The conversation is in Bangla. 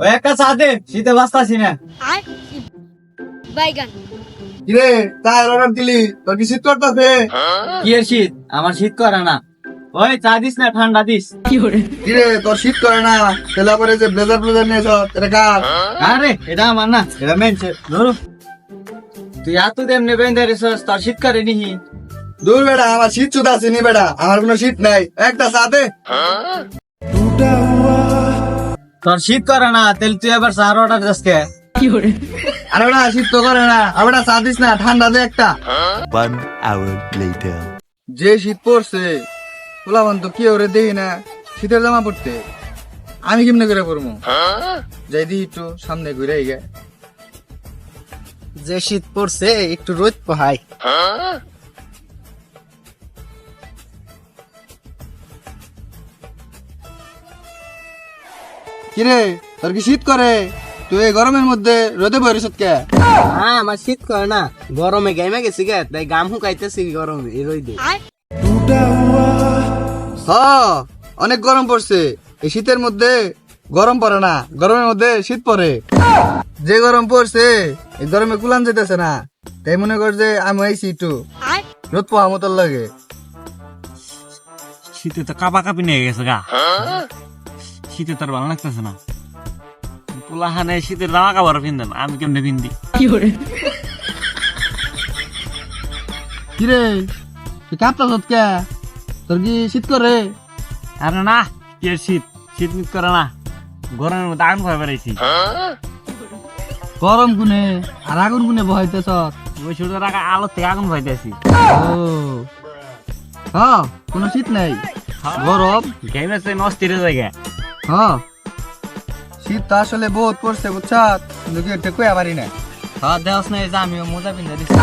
ওই একটা চা দে শীতে বাঁচতাছি না। বাইগান। কিরে চায়ের অর্ডার দিলি? তোর কি শীত করতেছে? কি এর শীত? আমার শীত করে না। ওই চা দিস না ঠান্ডা দিস। কিরে? তোর শীত করে না? তেলা করে যে ব্লেজার ব্লেজার নিয়েছ এটা কার? আরে এটা আমার না এটা মেনছে। ধরো। তুই এত এমনি বেঁধে রেছিস তোর শীত করে নিহি। দূর বেটা আমার শীত চুত আসেনি বেটা আমার কোনো শীত নাই। একটা সাথে তোর শীত করে না তাহলে তুই এবার চার অর্ডার দিস কে? আরে বেটা শীত তো করে না আর বেটা চা দিস না ঠান্ডা দে একটা। One hour later. যে শীত পড়ছে পোলাবান তো কি ওরে দেই না শীতের জামা পড়তে আমি কেমনে করে পরবো যাই দি একটু সামনে ঘুরে গে। যে শীত পড়ছে একটু রোদ পোহাই। কিরে তোর কি শীত করে? তুই এই গরমের মধ্যে রোদে বরিস কে? হ্যাঁ আমার শীত করে না। গরমে গাইমে গেছি গে তাই গাম হুকাইতেছি গরমে এই রোদে। হ অনেক গরম পড়ছে। এই শীতের মধ্যে গরম পড়ে না গরমের মধ্যে শীত পড়ে। যে গরম পড়ছে এই গরমে কুলান যেতেছে না। তাই মনে কর যে আমি আইছি একটু। রোদ পোহা মতন লাগে। শীতে তো কাপা কাপি নিয়ে গেছে গা। শীতে তার ভালো লাগতেছে না। পোলাহানে শীতের জামা কাপড় পিনতেন আমি কেমনে পিন্দি? কিরে? তুই কাঁপতাছ কে তোর কি শীত করে? আরে না কি শীত? শীত মিত করে না। গরমের মধ্যে আগুন ভয় বেড়াইছি গরম গুনে আর আগুন গুনে বহাইতেছ ওই সূর্য রাখা আলো থেকে আগুন ভয়তেছি ও। হ্যাঁ কোনো শীত নাই। গরম। গেমে সে নষ্টির জায়গা হ্যাঁ। শীত তো আসলে বহুত পড়ছে বুঝছা কিন্তু কি এটা কইয়া পারি না হ্যাঁ দেওয়াস না এই যে আমিও মোজা পিন্ধে দিছি।